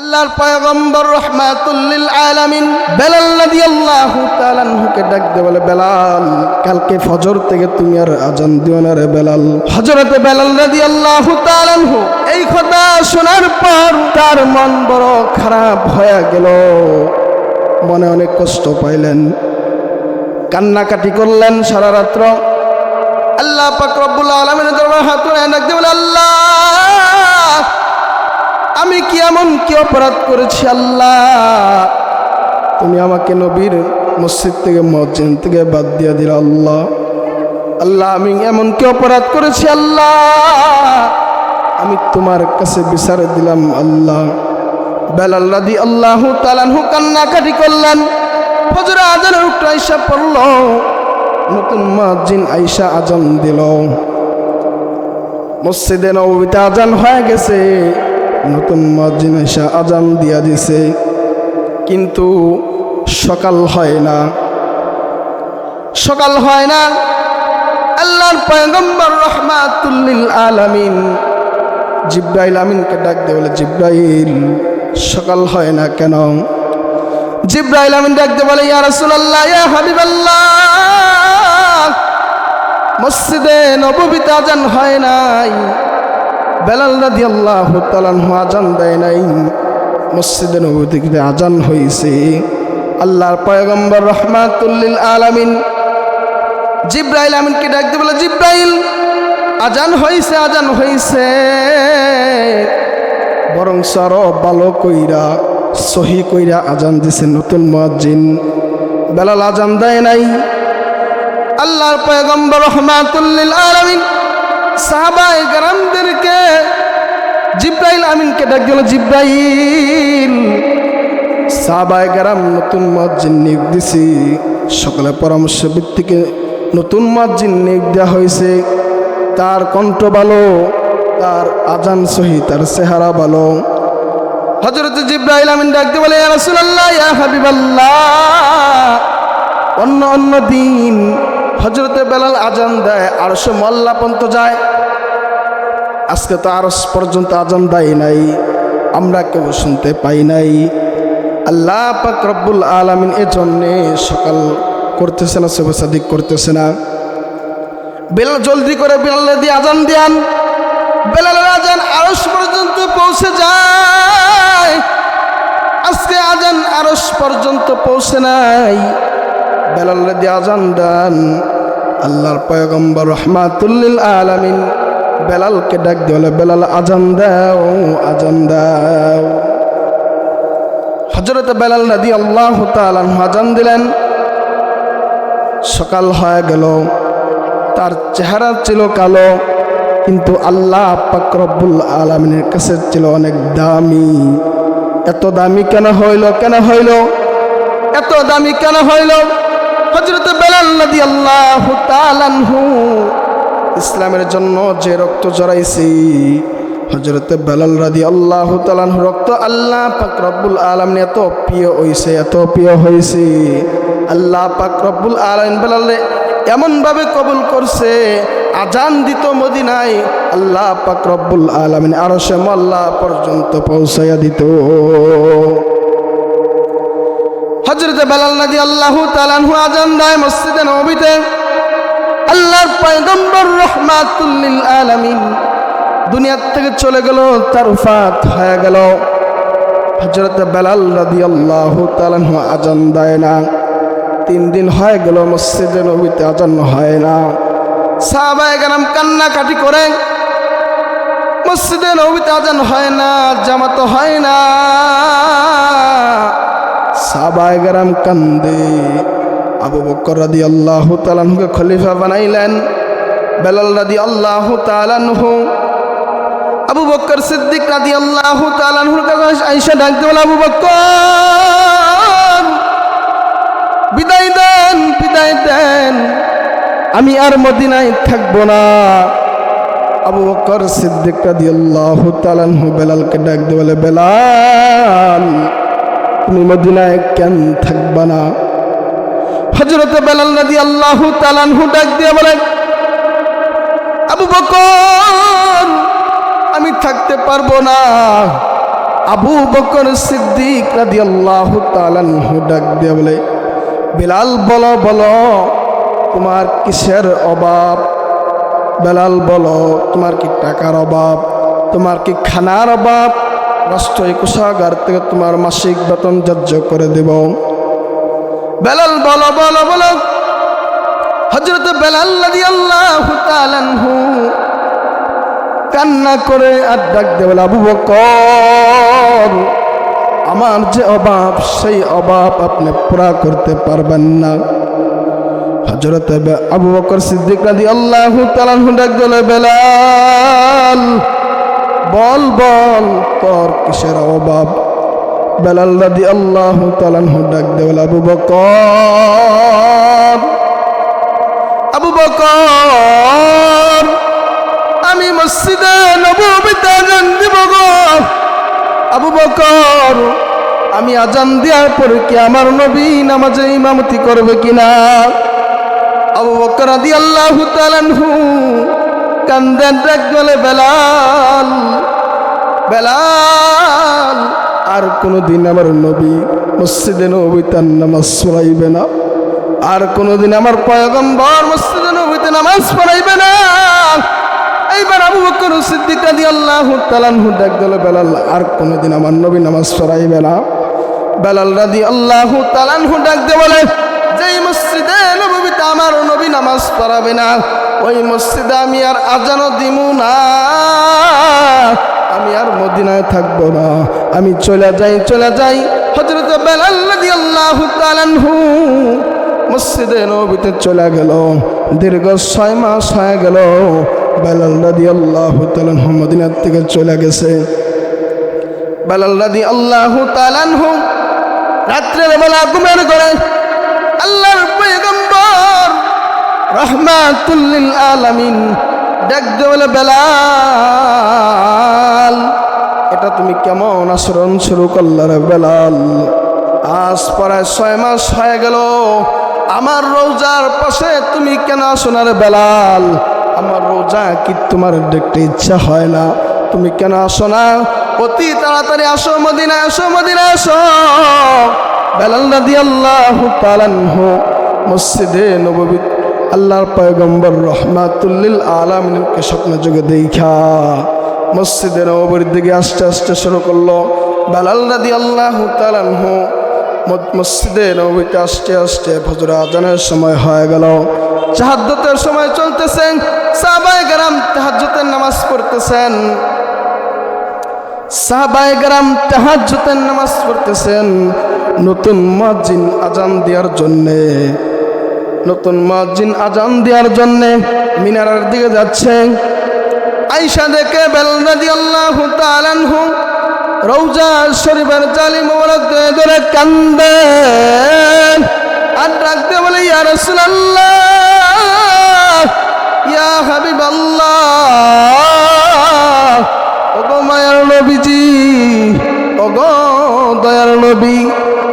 আল্লাহর পয়গম্বর রহমাতুল্লিল আলামিন বেলাল রাদিয়াল্লাহু তাআলা আনহুকে ডাক দে বলে, বেলাল, কালকে ফজর থেকে তুমি আর আজান দিও না রে বেলাল। হযরতে বেলাল রাদিয়াল্লাহু তাআলা এই কথা শোনার পর তার মন বড় খারাপ হয়ে গেল। মনে অনেক কষ্ট পাইলেন, কান্নাকাটি করলেন সারা রাত্র। আল্লাহ পাক রব্বুল আলামিনের দরবার হাত তুলে ডাক দে বলে, আল্লাহ আমি কি এমন কি অপরাধ করেছি আল্লাহ? তুমি আমাকে নবীর মসজিদ থেকে মসজিদ থেকে বাদ দিয়ে দিল আল্লাহ। আল্লাহ, আমি এমন কি অপরাধ করেছি আল্লাহ? আমি তোমার কাছে বিচার দিলাম আল্লাহ। বেলাল্লা দি আল্লাহ তালানহু কান্নাকাটি করলেন। ফজর আজানের উঠে আইসা পড়ল। নতুন মসজিদ আইসা আজান দিল। মসজিদে নবীতে আজান হয়ে গেছে। নতুন মসজিদ এসে আজান দিয়া দিছে। কিন্তু সকাল হয় না। সকাল হয় না। আল্লাহর পয়গম্বর রহমাতুল্লিল আলামিন জিব্রাইল আমিনকে ডাক দিয়ে বলে, জিব্রাইল, সকাল হয় না কেন? জিব্রাইল আমিন ডাক বলে, ইয়া রাসূলুল্লাহ, ইয়া হাবিবাল্লাহ, মসজিদে নববীতে আজান হয় নাই। বেলাল রাদি আল্লাহ আজান দেয় নাই। মসজিদে নবীতে আজান হয়েছে আল্লাহর পয়গম্বর রহমাতুল্লিল আলামিন জিব্রাইল আমিনকে ডাকতে বলে, জিব্রাইল আজান হয়েছে আজান হয়েছে বরং সর বালো কইরা, সহি কইরা আজান দিছে নতুন মসজিদ বেলাল আজান দেয় নাই। আল্লাহর পয়গম্বর রহমাতুল্লিল আলামিন সাহাবাই গ্রামদেরকে জিব্রাইল আমিনকে ডাক দিল, জিব্রাইল সাহাবাই গ্রাম নতুন মসজিদ নিয়োগ দিছি। সকলে পরামর্শ ভিত্তিকে নতুন মসজিদ নিয়োগ দেওয়া হয়েছে। তার কণ্ঠ ভালো, তার আজান সহি, তার চেহারা ভালো। হজরত জিব্রাইল আমিন ডাকতে বলে রাসূলুল্লাহ, ইয়া হাবিবাল্লাহ, অন্য অন্য দিন হজরতে বেলাল আজান দেয় আর সে মল্লা পর্যন্ত যায়। আজকে তো আরস পর্যন্ত আজান দেয় নাই, আমরা কেউ শুনতে পাই নাই। আল্লাহ পাক রব্বুল আলমিন এ জন্যে সকাল করতেছে না সবে সাদিক করতেছে না। বেলাল জলদি করে বেলাল দিয়ে আজান দিয়ান বেলালের আজান আরস পর্যন্ত পৌঁছে যায়। আজকে আজান আরস পর্যন্ত পৌঁছে নাই। বেলাল দিয়ে আজান দেন। আল্লাহর পয়গম্বর রহমাতুল্লিল আলামিন বেলালকে ডাক দিয়ে বেলাল, আজান দাও আজান দাও। হজরত বেলাল নদী আল্লাহ তালান আজান দিলেন। সকাল হয়ে গেল, তার চেহারা ছিল কালো, কিন্তু আল্লাহ পাকরবুল আলমিনের কাছে ছিল অনেক দামি। এত দামি কেন হইল কেন হইল? এত দামি কেন হইল? হজরত বেলাল ইসলামের জন্য যে রক্ত জড়াইছি হজরত বেলাল রাদি আল্লাহ তালানহু রক্ত আল্লাহ পাক রব্বুল আলম এত প্রিয় হইছে, এত প্রিয় হয়েছে আল্লাহ পাক রব্বুল আলম বেলালে এমনভাবে কবুল করছে আজান দিত মদিনায় আল্লাহ পাক রব্বুল আলমিন আরও সে মল্লা পর্যন্ত পৌঁছাইয়া দিত। হজরত বেলাল নদী আল্লাহ তালানহু আজান দেয় মসজিদে নবীতে আল্লাহর পয়গম্বর রহমাতুল্লিল আলামিন দুনিয়ার থেকে চলে গেল, তার উফাত হয়ে গেল। হজরত বেলাল নদী আল্লাহ তালানহু আজান দেয় না। তিন দিন হয়ে গেল মসজিদে নবীতে আজান হয় না। সাহাবায় গেলাম কান্নাকাটি করে, মসজিদে নবীতে আজান হয় না, জামাত হয় না। সাবায় গরম কান্দে। আবু বকর রাদি আল্লাহ তালানহুকে খলিফা বানাইলেন। বেলাল রাদি আল্লাহ তালানহু আবু বকর সিদ্দিক রাদি আল্লাহ তালানহুর কাছে আইসা ডাকতে বলে, আবু বকর, বিদায় দেন বিদায় দেন। আমি আর মদিনায় থাকব না। আবু বকর সিদ্দিক রাদি আল্লাহ তালানহু বেলালকে ডাকতে বলে, বেলাল তুমি মদিনায় কেন থাকবা না? হজরত বেলাল নদী আল্লাহ তালানহু ডাক দিয়ে বলে, আবু বকর, আমি থাকতে পারব না। আবু বকর সিদ্দিক রাদি আল্লাহ তালানহু ডাক দিয়ে বলে, বেলাল, বলো বলো, তোমার কিসের অভাব? বেলাল, বলো, তোমার কি টাকার অভাব? তোমার কি খানার অভাব? রাষ্ট্রীয় কোষাগার থেকে তোমার মাসিক বেতন ধার্য করে দেব। বেলাল, বলো বলো বলো। হজরত বেলাল কান্না করে আর ডাক দেবেন আবু বকর, আমার যে অভাব, সেই অভাব আপনি পুরা করতে পারবেন না। হজরত আবু বকর সিদ্দিক রাদি আল্লাহ তালানহু ডাক দিলে বেলাল বল বল, তোর কিসের অভাব? বেলাল রাদি আল্লাহ তালানহু ডাক দেবেন আবু বকর আবু বকর, আমি মসজিদে নবীতে আজান দিব আবু বকর, আমি আজান দেওয়ার পরে কি আমার নবী নামাজে ইমামতি করবে কিনা? আবু বকর আদি আল্লাহ তালানহু কান্দেন ডাক বলে বেলাল। বেলাল, আর কোনোদিন আমার নবী মসজিদে নবী তার নামাজ পড়াইবে না। আর কোনোদিন আমার পয়গম্বর মসজিদে নবীতে নামাজ পড়াইবে না। এইবার আবু বকর সিদ্দিক রাদি আল্লাহ তালানহু ডাক দিল বেলাল, আর কোনোদিন আমার নবী নামাজ পড়াইবে না। বেলাল রাদি আল্লাহ তালানহু ডাক দে বলে, যেই মসজিদে নবীতে আমার নবী নামাজ পড়াবে না। ওই মসজিদে আমি আর আজানও দিমু না। আমি আর মদিনায় থাকব না। আমি চলে যাই চলে যাই। হজরত মসজিদে নবীতে চলে গেল। দীর্ঘ ছয় মাস হয়ে গেল। বেলাল রাদি আল্লাহ তালানহু মদিনার থেকে চলে গেছে। বেলাল রাদি আল্লাহ তালানহু রাত্রের বেলা ঘুমের করে আল্লাহর রহমাতুল্লিল আলামিন। ডাক দে বলে, বেলাল, এটা তুমি কেমন আচরণ শুরু করলে রে বেলাল? আজ প্রায় ছয় মাস হয়ে গেল, আমার রোজার পাশে তুমি কেন রে বেলাল? আমার রোজা কি তোমার দেখতে ইচ্ছা হয় না? তুমি কেন আসো না? অতি তাড়াতাড়ি আসো মদিনা আসো মদিনা আসো। বেলাল নদী আল্লাহ তালানহু মসজিদে নবী আল্লাহর পয়গম্বর রহমাতুল্লিল আলমিনকে স্বপ্ন যুগে দেখা। মসজিদে নবীর দিকে আস্তে আস্তে শুরু করল। বেলাল নদী আল্লাহ তালানহু মসজিদে নবীতে আস্তে আস্তে ফজর আজানের সময় হয়ে গেল। চাহাদ্দতের সময় চলতেছেন। সাহাবাই গ্রাম তাহাজ্জতের নামাজ পড়তেছেন। সাহাবাই গ্রাম তাহাজ্জতের নামাজ পড়তেছেন নতুন মসজিদ আজান দেওয়ার জন্যে। নতুন মসজিদ আজান দেওয়ার জন্যে মিনারের দিকে যাচ্ছে। আইসা দেখে বেলনাদি আল্লাহ তালানহু রৌজা শরীফের জালি মোবারক ধরে ধরে কান্দে। আর ডাকতে বলে, ইয়া রাসূলুল্লাহ, ইয়া হাবিবাল্লাহ, ওগো মায়ার নবীজি, ওগো দয়ার নবী।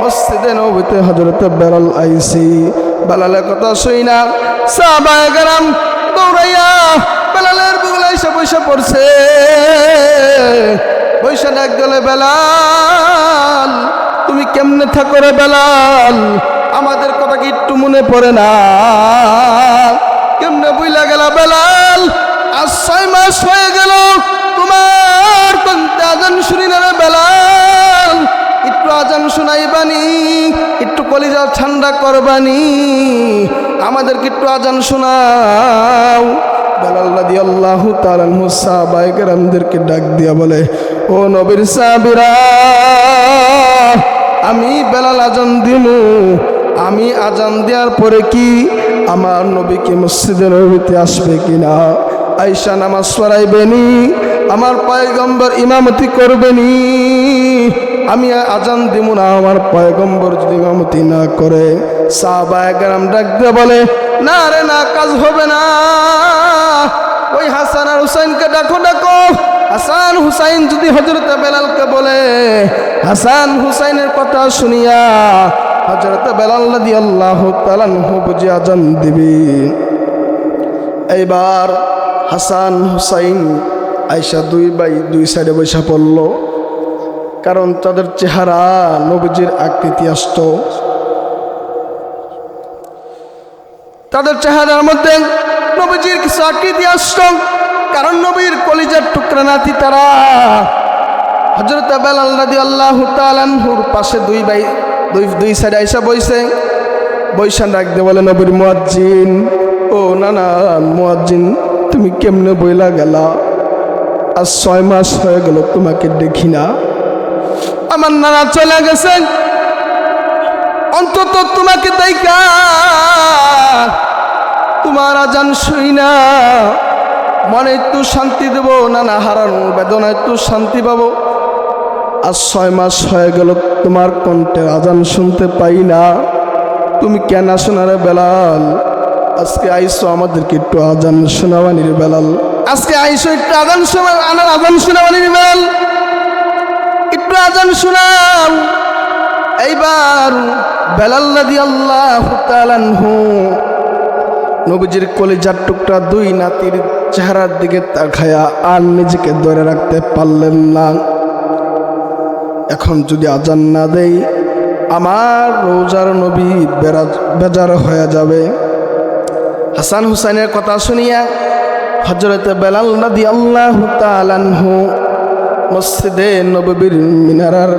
মসজিদে নবীতে হজরত বেলাল আইসি। বেলালের কথা শুই না। সাহাবায়ে কেরাম দৌড়াইয়া বেলালের বুগলা এসে বসে পড়ছে। বৈশা ডাক গেলে বেলাল, তুমি কেমনে থাকো রে বেলাল? আমাদের কথা কি একটু মনে পড়ে না? কেমনে বুইলা গেল বেলাল? আর ছয় মাস হয়ে গেল। তোমার কোনটা আজান শুনি না রে বেলাল। একটু আজান শোনাইবানি একটু কলিজা ঠান্ডা করবানি আমাদেরকে একটু আজান শোনাও। ডাক দিয়া বলে, ও নবীর সাহাবীরা, আমি বেলাল আজান দিমু। আমি আজান দেওয়ার পরে কি আমার নবীকে মসজিদে নবীতে আসবে কিনা? আইসা নামাজ পড়াইবেনি আমার পয়গম্বর ইমামতি করবেনি আমি আজান দিব না, আমার পয়গম্বর যদি ইমামতি না করে সাহবায়াম ডাক দিয়ে বলে, না রে, না, কাজ হবে না। ওই হাসান আর হুসাইনকে ডাকো ডাকো। হাসান হুসাইন যদি হজরত বেলালকে বলে, হাসান হুসাইনের কথা শুনিয়া হজরত বেলাল দি আল্লাহ তালানহু বুঝি আজান দিবি। এইবার হাসান হুসাইন আয়সা দুই বাই দুই সাইডে বৈশা পড়ল। কারণ তাদের চেহারা নবীজির আকৃতি আসত। তাদের চেহারার মধ্যে নবীজির কিছু আকৃতি আসত, কারণ নবীর কলিজার টুকরা নাতি তারা। হজরত বেলাল আল্লাহ পাশে দুই বাই দুই দুই সাইডে আইসা বইছে বৈশান রাখতে বলে নবীর মুয়াজ্জিন, ও না না মুয়াজ্জিন, তুমি কেমনে বইলা গেলা? আর ছয় মাস হয়ে গেল তোমাকে দেখি না। আমার নানা চলে গেছেন অন্তত তোমাকে দেখা। তোমার আজান শুই না। মনে একটু শান্তি দেব না না হারানো বেদনা একটু শান্তি পাবো। আর ছয় মাস হয়ে গেল, তোমার কণ্ঠের আজান শুনতে পাই না। তুমি কেন শোনারে বেলাল? আজকে আইসো আমাদেরকে একটু আজান শোনাবানির বেলাল। আজকে আইসো একটু আজান শোনা আনার আজান শোনাবানির বেলাল। একটু আজান শোনাও। এইবার বেলাল রাদি আল্লাহ তালানহু নবীজির কলিজার টুকরা দুই নাতির চেহারার দিকে তাকায়া আর নিজেকে ধরে রাখতে পারলেন না। এখন যদি আজান না দেই, আমার রোজার নবী বেজার হয়ে যাবে। হাসান হুসাইনের কথা শুনিয়া হজরতে বেলাল আল্লাহ তালানহু মসজিদে নবীর মিনারার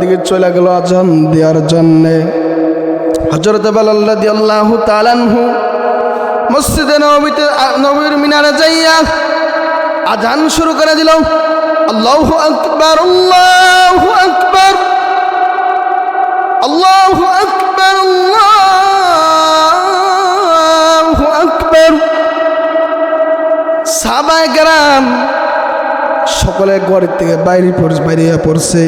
দিকে চলে গেল আজান দেওয়ার জন্যে। হজরতে আল্লাহ তালানহু মসজিদে নবীতে নবীর মিনারে যাইয়া আজান শুরু করে দিল। আল্লাহ আকবর আল্লাহ আকবর আল্লাহ আকবর আল্লাহ আকবর। সাবায় গ্রাম সকলে ঘরের থেকে বাইরে পড়ছে বাইরে পড়ছে।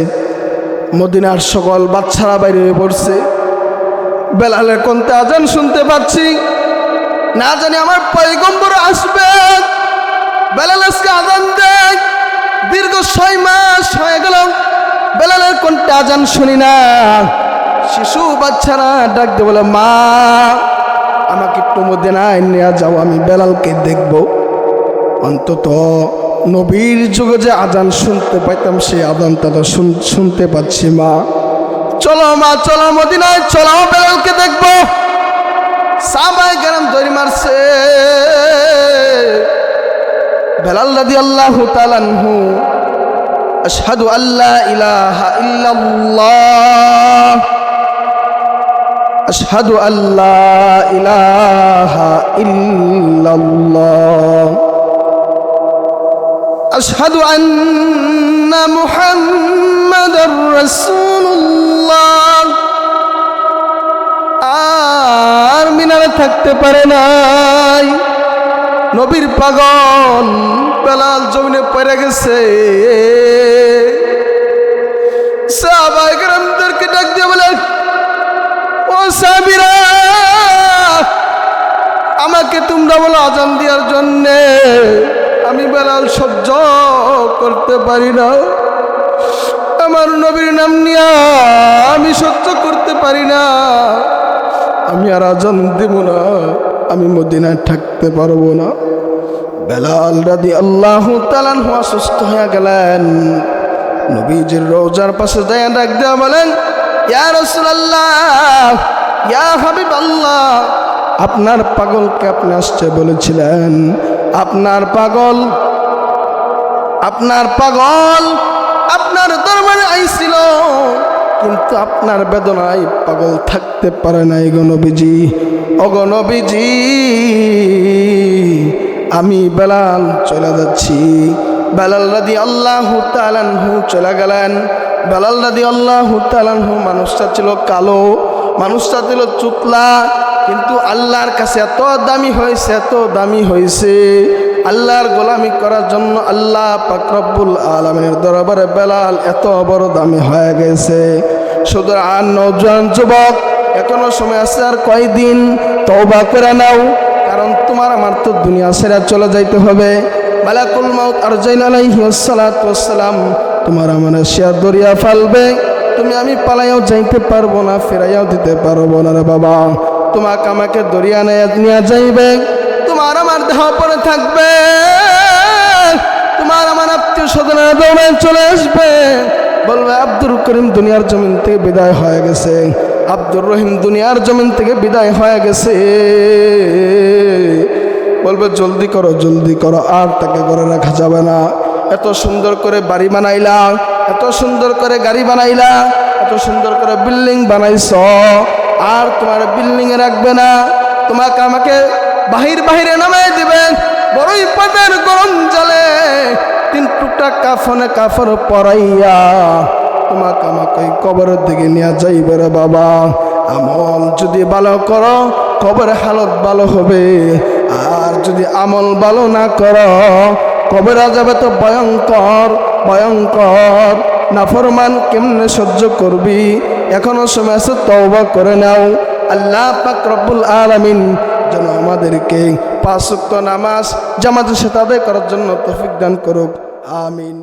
মদিনার সকল বাচ্চারা বাইরে পড়ছে। বেলালের কোনতে আজান শুনতে পাচ্ছি। না জানি আমার পয়গম্বর আসবে। বেলাল আজান দেখ দীর্ঘ ছয় মাস হয়ে গেল। বেলালের কোনটা আজান শুনি না। শিশু বাচ্চারা ডাক দিয়ে বলে, মা, আমাকে একটু মধ্যে না নিয়ে যাও, আমি বেলালকে দেখব। অন্তত নবীর যুগে যে আজান শুনতে পাইতাম, সেই আজানটা তো শুন- শুনতে পাচ্ছি মা। চলো মা, চলো মদিনায়, চলো বেলালকে দেখব। সাবাই গরম দড়ি মারছে। বেলাল রাদি আল্লাহ তালানহু আশহাদু আল্লাহ ইলাহা ইল্লাল্লাহ, আশহাদু আল্লাহ ইলাহা ইল্লাল্লাহ। আশহাদু আন্না মুহাম্মাদার রাসূলুল্লাহ। আর মিনারে থাকতে পারে নাই। নবীর পাগল বেলাল জমিনে পড়ে গেছে। সাহাবাইকরামদেরকে ডাক দিয়ে বলে, ও সাবিরা আমাকে তোমরা বলো আজান দেওয়ার জন্যে আমি বেলাল সহ্য করতে পারি না। আমার নবীর নাম নিয়া আমি সহ্য করতে পারি না। আমি আর আজান দেব না, আমি মদিনায় থাকতে পারব না। বেলাল রাদি আল্লাহ তালান হওয়া সুস্থ হয়ে গেলেন। নবীজির রোজার পাশে যায় ডাক দেওয়া বলেন, ইয়া ইয়া আল্লাহ আপনার পাগলকে আপনি আসছে বলেছিলেন। আপনার পাগল আপনার পাগল, আপনার দরবারে আইছিল। কিন্তু আপনার বেদনায় পাগল থাকতে পারে নাই গণবিজি অগণবিজি আমি বেলাল চলে যাচ্ছি। বেলাল রাদি আল্লাহ তালানহু চলে গেলেন। বেলাল রাদি আল্লাহ তালানহু মানুষটা ছিল কালো। মানুষটা ছিল চুতলা কিন্তু আল্লাহর কাছে এত দামি হয়েছে, এত দামি হয়েছে। আল্লাহর গোলামি করার জন্য আল্লাহ পাকরব্বুল আলমিনের দরবারে বেলাল এত বড় দামি হয়ে গেছে। শুধু আর নৌজন যুবক, এখনও সময় আছে আর কয়দিন তওবা করে নাও, কারণ তোমার আমার তো দুনিয়া সেরা চলে যাইতে হবে। মালাকুল মাউত আর জাইন আলাইহি সালাম তোমার আমার শেয়ার দরিয়া ফালবে। তুমি আমি পালাইও যাইতে পারব না, ফেরাইয়াও দিতে পারব না রে বাবা। তোমাকে আমাকে দরিয়া নিয়ে নিয়ে যাইবে, তোমার আমার দেহ পরে থাকবে, তোমার আমার আত্মীয় স্বজনেরা দৌড়ে চলে আসবে। বলবে আব্দুল করিম দুনিয়ার জমিন থেকে বিদায় হয়ে গেছে। আব্দুর রহিম দুনিয়ার জমিন থেকে বিদায় হয়ে গেছে। বলবে, জলদি করো জলদি করো, আর তাকে ঘরে রাখা যাবে না। এত সুন্দর করে বাড়ি বানাইলা, এত সুন্দর করে গাড়ি বানাইলা, এত সুন্দর করে বিল্ডিং বানাইছ। আর তোমার বিল্ডিং এ রাখবে না, তোমাকে আমাকে বাহির বাহিরে নামাই দিবে, বড়ই পাটের গরম জলে তিন টুকটা কাফনে কাফর পরাইয়া তোমাকে আমাকে কবরের দিকে নিয়ে যাইবে রে বাবা। আমল যদি ভালো করো কবর হালত ভালো হবে। আর যদি আমল ভালো না করো কবরা যাবে তো ভয়ঙ্কর ভয়ঙ্কর। নাফরমান কেমনে সহ্য করবি? এখনও সময় আছে, তওবা করে নাও। আল্লাহ পাক রব্বুল আলামিন যেন আমাদেরকে পাঁচ নামাজ জামাতের সাথে আদায় করার জন্য তৌফিক দান করুক। আমিন।